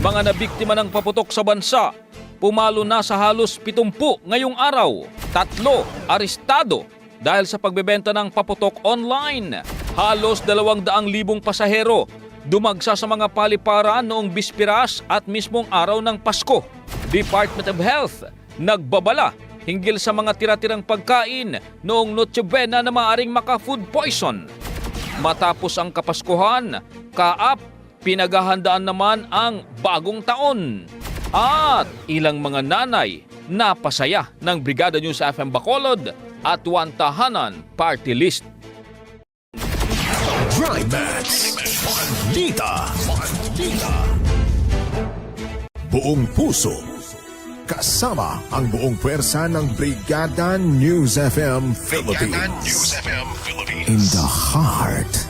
mga nabiktima ng paputok sa bansa, pumalo na sa halos 70 ngayong araw, tatlo arestado dahil sa pagbebenta ng paputok online. Halos 200,000 pasahero dumagsa sa mga paliparan noong bispiras at mismong araw ng Pasko. Department of Health nagbabala hinggil sa mga tira-tirang pagkain noong Noche Buena na maaring maka-food poison. Matapos ang Kapaskuhan, kaap, pinaghahandaan naman ang bagong taon. At ilang mga nanay napasaya ng Brigada News FM Bacolod at Wantahanan Party List. Balita. Balita. Buong puso. Kasama ang buong pwersa ng Brigada News FM Philippines. In the heart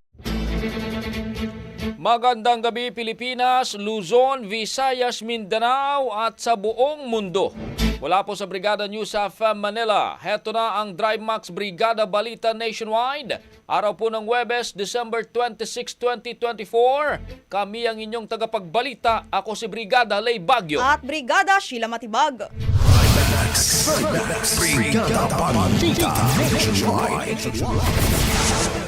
Magandang gabi Pilipinas, Luzon, Visayas, Mindanao at sa buong mundo. Wala po sa Brigada News of Manila. Heto na ang Drive Max Brigada Balita Nationwide. Araw po ng Webes, December 26, 2024. Kami ang inyong tagapagbalita. Ako si Brigada Lay Bagyo. At Brigada Sheila Matibag. Brigada Balita Nationwide.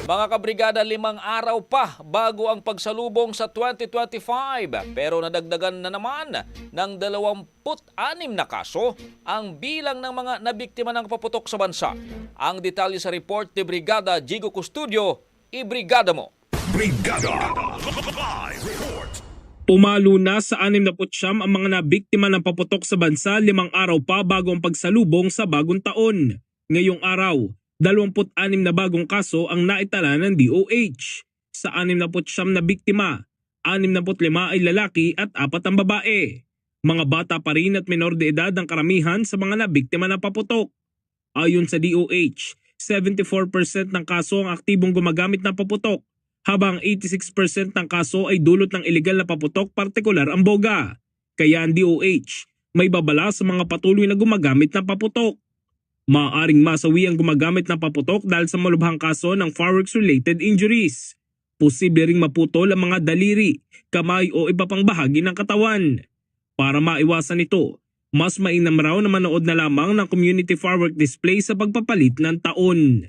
Mga kabrigada, limang araw pa bago ang pagsalubong sa 2025. Pero nadagdagan na naman ng 26 na kaso ang bilang ng mga nabiktima ng paputok sa bansa. Ang detalye sa report ni Brigada Jigo Custodio, ibrigada mo. Brigada. Live report. Pumalo na sa 69 ang mga nabiktima ng paputok sa bansa limang araw pa bago ang pagsalubong sa bagong taon. Ngayong araw, 26 na bagong kaso ang naitala ng DOH. Sa 69 na biktima, 65 ay lalaki at apat ang babae. Mga bata pa rin at menor de edad ang karamihan sa mga nabiktima ng paputok. Ayon sa DOH, 74% ng kaso ang aktibong gumagamit ng paputok habang 86% ng kaso ay dulot ng illegal na paputok partikular ang boga. Kaya ang DOH may babala sa mga patuloy na gumagamit ng paputok. Maaring masawi ang gumagamit ng paputok dahil sa malubhang kaso ng fireworks-related injuries. Posible ring maputol ang mga daliri, kamay o iba pang bahagi ng katawan. Para maiwasan ito, mas mainam raw na manood na lamang ng community firework display sa pagpapalit ng taon.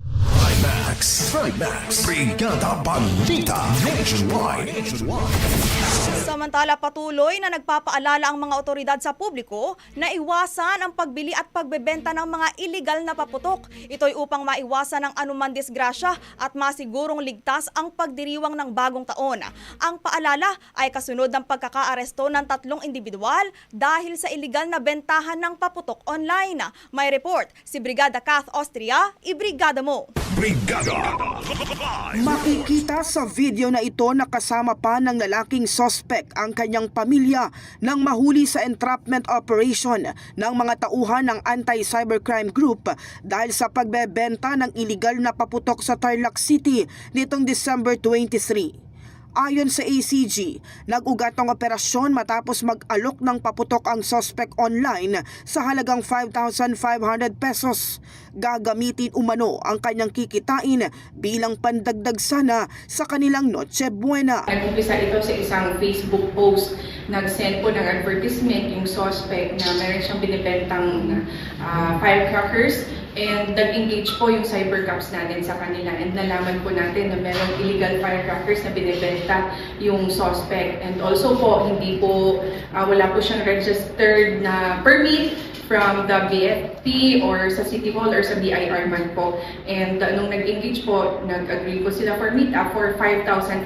Max. Max. Brigada Balita. Nationwide. Samantala patuloy na nagpapaalala ang mga otoridad sa publiko na iwasan ang pagbili at pagbebenta ng mga illegal na paputok. Ito'y upang maiwasan ang anuman disgrasya at masigurong ligtas ang pagdiriwang ng bagong taon. Ang paalala ay kasunod ng pagkakaaresto ng tatlong individual dahil sa illegal na bentahan ng paputok online. May report si Brigada Kath Austria, ibrigada mo. Brigada. Live. Makikita sa video na ito na kasama pa ng lalaking sospek ang kanyang pamilya nang mahuli sa entrapment operation ng mga tauhan ng anti-cybercrime group dahil sa pagbebenta ng iligal na paputok sa Tarlac City nitong December 23. Ayon sa ACG, nag-ugat ng operasyon matapos mag-alok ng paputok ang suspect online sa halagang 5,500 pesos. Gagamitin umano ang kanyang kikitain bilang pandagdag sana sa kanilang Noche Buena. Nag-umpisa ito sa isang Facebook post. Nag-send po ng advertisement yung suspect na meron siyang binibentang ah, firecrackers and nag-engage po yung cybercops natin sa kanila and nalaman po natin na merong illegal firecrackers na binibenta yung suspect and also po hindi po ah, wala po siyang registered na permit from the BFP or sa City Hall or sa BIR man po. And uh, nung nag-engage po, nag-agree po sila for meet-up for 5,500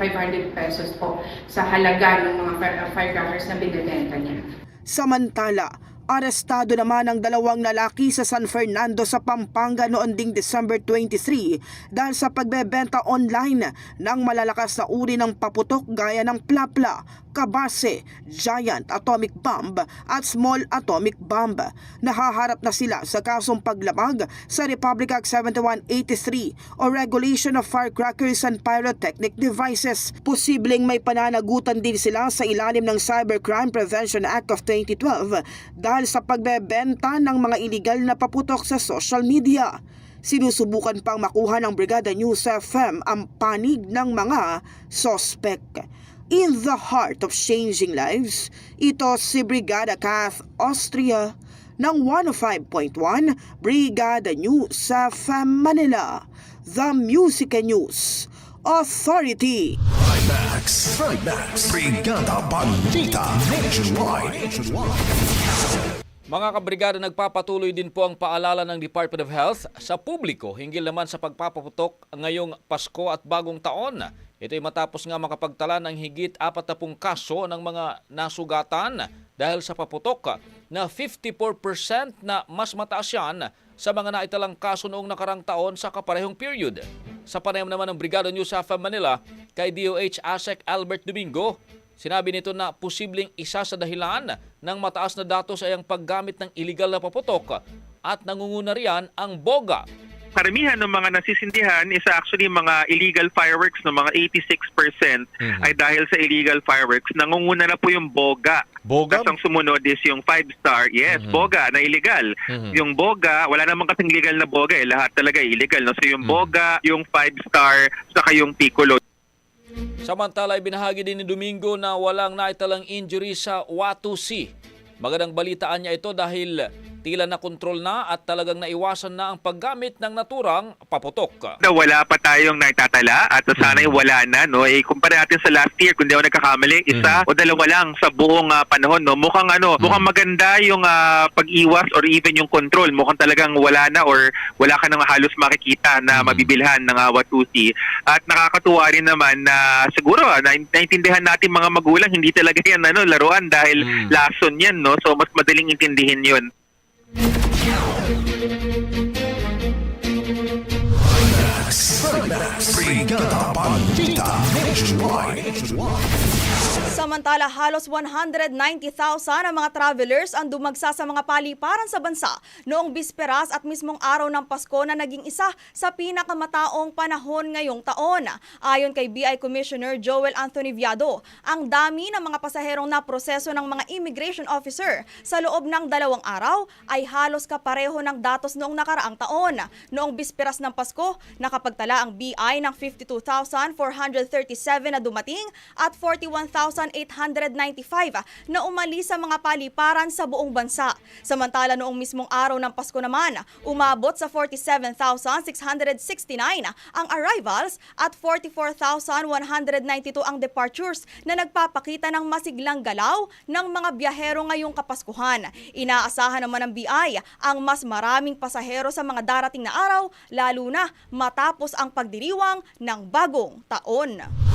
pesos po sa halaga ng mga uh, firecrackers na binibenta niya. Samantala, arestado naman ang dalawang lalaki sa San Fernando sa Pampanga noon ding December 23 dahil sa pagbebenta online ng malalakas na uri ng paputok gaya ng plapla, kabase, giant atomic bomb at small atomic bomb. Nahaharap na sila sa kasong paglabag sa Republic Act 7183 o Regulation of Firecrackers and Pyrotechnic Devices. Posibleng may pananagutan din sila sa ilalim ng Cybercrime Prevention Act of 2012 dahil sa pagbebenta ng mga iligal na paputok sa social media. Sinusubukan pang makuha ng Brigada News FM ang panig ng mga sospek. In the heart of changing lives, ito si Brigada Kath Austria ng 105.1 Brigada News FM Manila, The Music News Authority. Max. Max. Brigada Balita. Nationwide. Mga kabrigada, nagpapatuloy din po ang paalala ng Department of Health sa publiko hinggil naman sa pagpapaputok ngayong Pasko at Bagong Taon. Ito'y matapos nga makapagtala ng higit 40 kaso ng mga nasugatan dahil sa paputok na 54% na mas mataas yan sa mga naitalang kaso noong nakarang taon sa kaparehong period. Sa panayam naman ng Brigada News sa Manila kay DOH ASEC Albert Domingo, Sinabi nito na posibleng isa sa dahilan ng mataas na datos ay ang paggamit ng illegal na paputok at nangunguna riyan ang boga. Karamihan ng mga nasisindihan is actually mga illegal fireworks no mga 86% ay dahil sa illegal fireworks. Nangunguna na po yung boga. Boga? Tapos ang sumunod is yung five star yes boga na illegal. Yung boga wala namang kasing legal na boga eh. Lahat talaga illegal no? So yung boga yung five star saka yung piccolo. Samantala, ibinahagi din ni Domingo na walang naitalang injury sa Watusi. Magandang balitaan niya ito dahil tila na kontrol na at talagang naiwasan na ang paggamit ng naturang paputok. na wala pa tayong naitatala at sana'y wala na no? Eh kumpara natin sa last year kung di ako nagkakamali isa o dalawa lang sa buong ah, panahon no? Mukhang ano mukhang maganda yung ah, pag-iwas or even yung control. Mukhang talagang wala na or wala ka nang halos makikita na mabibilhan ng uh, Watusi. At nakakatuwa rin naman na siguro na, naintindihan natin mga magulang hindi talaga yan ano laruan dahil lason yan no? So mas madaling intindihin yun Brigada Balita. Samantala, halos 190,000 ang mga travelers ang dumagsa sa mga paliparan sa bansa noong bisperas at mismong araw ng Pasko na naging isa sa pinakamataong panahon ngayong taon. Ayon kay BI Commissioner Joel Anthony Viado, ang dami ng mga pasaherong na proseso ng mga immigration officer sa loob ng dalawang araw ay halos kapareho ng datos noong nakaraang taon. Noong bisperas ng Pasko, nakapagtala ang BI ng 52,437 na dumating at 41,895 na umalis sa mga paliparan sa buong bansa. Samantala noong mismong araw ng Pasko naman, umabot sa 47,669 ang arrivals at 44,192 ang departures na nagpapakita ng masiglang galaw ng mga biyahero ngayong Kapaskuhan. Inaasahan naman ng BI ang mas maraming pasahero sa mga darating na araw, lalo na matapos ang pagdiriwang ng bagong taon.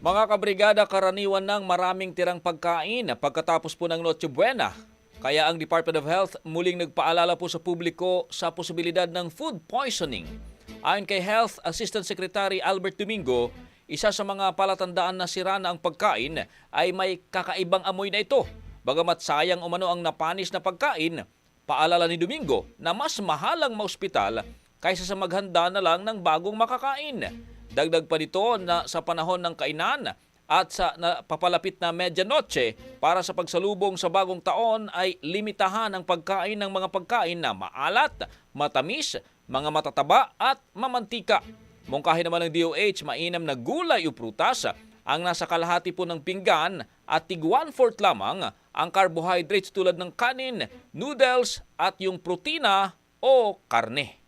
Mga kabrigada, karaniwan ng maraming tirang pagkain pagkatapos po ng Noche Buena. Kaya ang Department of Health muling nagpaalala po sa publiko sa posibilidad ng food poisoning. Ayon kay Health Assistant Secretary Albert Domingo, isa sa mga palatandaan na sira na ang pagkain ay may kakaibang amoy na ito. Bagamat sayang umano ang napanis na pagkain, paalala ni Domingo na mas mahalang maospital kaysa sa maghanda na lang ng bagong makakain. Dagdag pa nito na sa panahon ng kainan at sa na, papalapit na medianoche para sa pagsalubong sa bagong taon ay limitahan ang pagkain ng mga pagkain na maalat, matamis, mga matataba at mamantika. Mungkahi naman ng DOH, mainam na gulay o prutas ang nasa kalahati po ng pinggan at tig one-fourth lamang ang carbohydrates tulad ng kanin, noodles at yung protina o karne.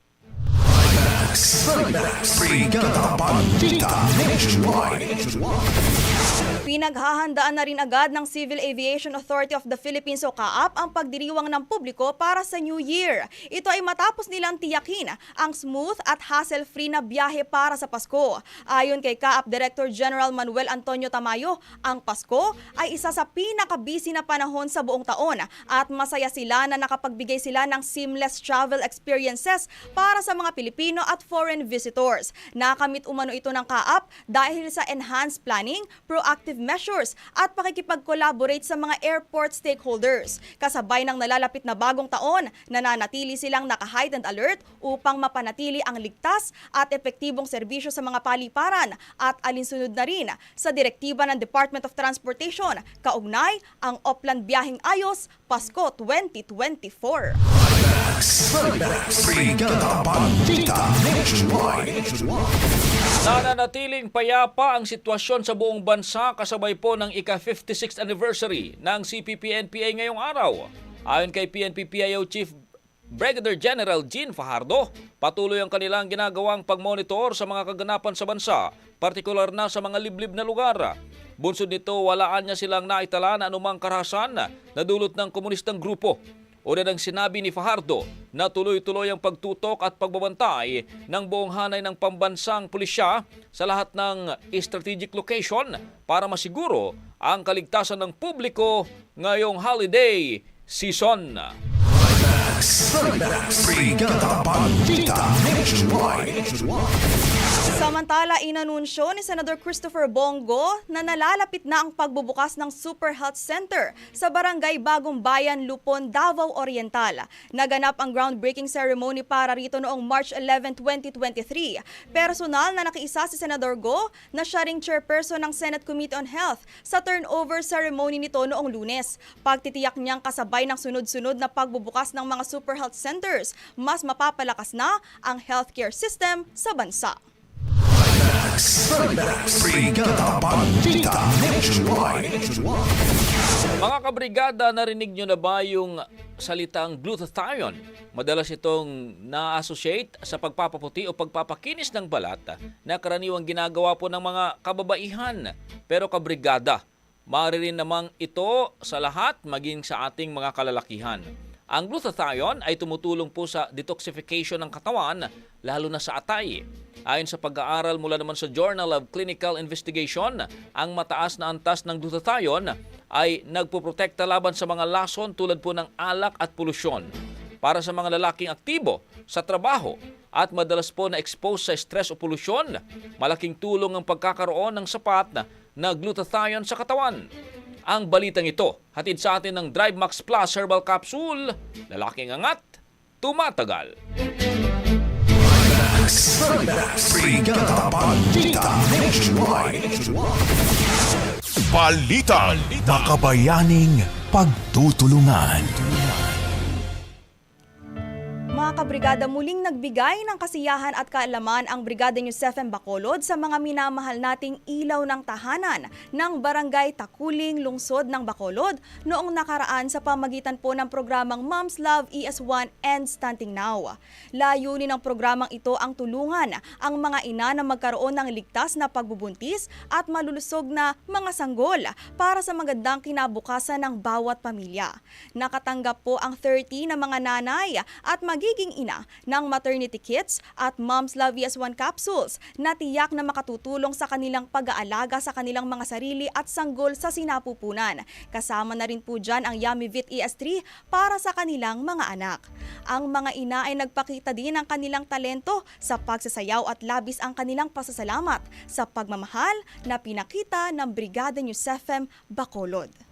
Brigada Balita Nationwide. Pinaghahandaan na rin agad ng Civil Aviation Authority of the Philippines o CAAP ang pagdiriwang ng publiko para sa New Year. Ito ay matapos nilang tiyakin ang smooth at hassle-free na biyahe para sa Pasko. Ayon kay CAAP Director General Manuel Antonio Tamayo, ang Pasko ay isa sa pinakabisi na panahon sa buong taon at masaya sila na nakapagbigay sila ng seamless travel experiences para sa mga Pilipino at foreign visitors. Nakamit umano ito ng CAAP dahil sa enhanced planning, proactive measures at pakikipag-collaborate sa mga airport stakeholders. Kasabay ng nalalapit na bagong taon, nananatili silang naka-heightened alert upang mapanatili ang ligtas at epektibong serbisyo sa mga paliparan at alinsunod na rin sa direktiba ng Department of Transportation kaugnay ang Oplan Biyahing Ayos Pasko 2024. Brigada Balita Nationwide. Nananatiling payapa ang sitwasyon sa buong bansa kasabay po ng ika-56th anniversary ng CPP-NPA ngayong araw. Ayon kay PNP-PIO Chief Brigadier General Jean Fajardo, patuloy ang kanilang ginagawang pagmonitor sa mga kaganapan sa bansa, partikular na sa mga liblib na lugar. Bunsod nito, walaan niya silang naitala na anumang karahasan na dulot ng komunistang grupo. Una nang sinabi ni Fajardo na tuloy-tuloy ang pagtutok at pagbabantay ng buong hanay ng pambansang pulisya sa lahat ng strategic location para masiguro ang kaligtasan ng publiko ngayong holiday season. Samantala, inanunsyo ni Senador Christopher Bongo na nalalapit na ang pagbubukas ng Super Health Center sa Barangay Bagong Bayan, Lupon, Davao Oriental. Naganap ang groundbreaking ceremony para rito noong March 11, 2023. Personal na nakiisa si Senador Go na siya ring chairperson ng Senate Committee on Health sa turnover ceremony nito noong lunes. Pagtitiyak niyang kasabay ng sunod-sunod na pagbubukas ng mga mga super health centers, mas mapapalakas na ang healthcare system sa bansa. Mga kabrigada, narinig nyo na ba yung salitang glutathione? Madalas itong na-associate sa pagpapaputi o pagpapakinis ng balat na karaniwang ginagawa po ng mga kababaihan. Pero kabrigada, maaari rin namang ito sa lahat maging sa ating mga kalalakihan. Ang glutathione ay tumutulong po sa detoxification ng katawan, lalo na sa atay. Ayon sa pag-aaral mula naman sa Journal of Clinical Investigation, ang mataas na antas ng glutathione ay nagpoprotekta laban sa mga lason tulad po ng alak at polusyon. Para sa mga lalaking aktibo sa trabaho at madalas po na-expose sa stress o polusyon, malaking tulong ang pagkakaroon ng sapat na, na glutathione sa katawan. Ang balitang ito, hatid sa atin ng Drive Max Plus Herbal Capsule, lalaking angat, tumatagal. Balita. Balita. Makabayaning pagtutulungan. Mga kabrigada, muling nagbigay ng kasiyahan at kaalaman ang Brigada FM Bacolod sa mga minamahal nating ilaw ng tahanan ng Barangay Takuling, Lungsod ng Bacolod noong nakaraan sa pamagitan po ng programang Mom's Love ES1 and Stunting Now. Layunin ng programang ito ang tulungan ang mga ina na magkaroon ng ligtas na pagbubuntis at malulusog na mga sanggol para sa magandang kinabukasan ng bawat pamilya. Nakatanggap po ang 30 na mga nanay at magiging ina ng maternity kits at Mom's Love ES1 capsules na tiyak na makatutulong sa kanilang pag-aalaga sa kanilang mga sarili at sanggol sa sinapupunan. Kasama na rin po dyan ang Yummy Vit ES3 para sa kanilang mga anak. Ang mga ina ay nagpakita din ng kanilang talento sa pagsasayaw at labis ang kanilang pasasalamat sa pagmamahal na pinakita ng Brigada News FM Bacolod.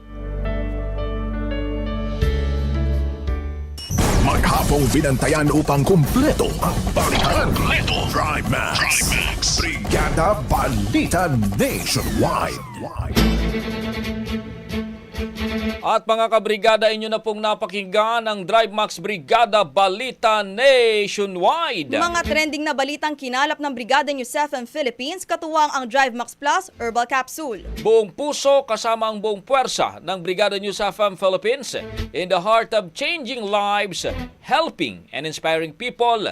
Maghapong binantayan upang kumpleto ang balitan. Kumpleto. Drive Max. Brigada Balita Nationwide. At mga kabrigada, inyo na pong napakinggan ang Drive Max Brigada Balita Nationwide. Mga trending na balitang kinalap ng Brigada News FM Philippines katuwang ang Drive Max Plus Herbal Capsule. Buong puso kasama ang buong puwersa ng Brigada News FM Philippines in the heart of changing lives, helping and inspiring people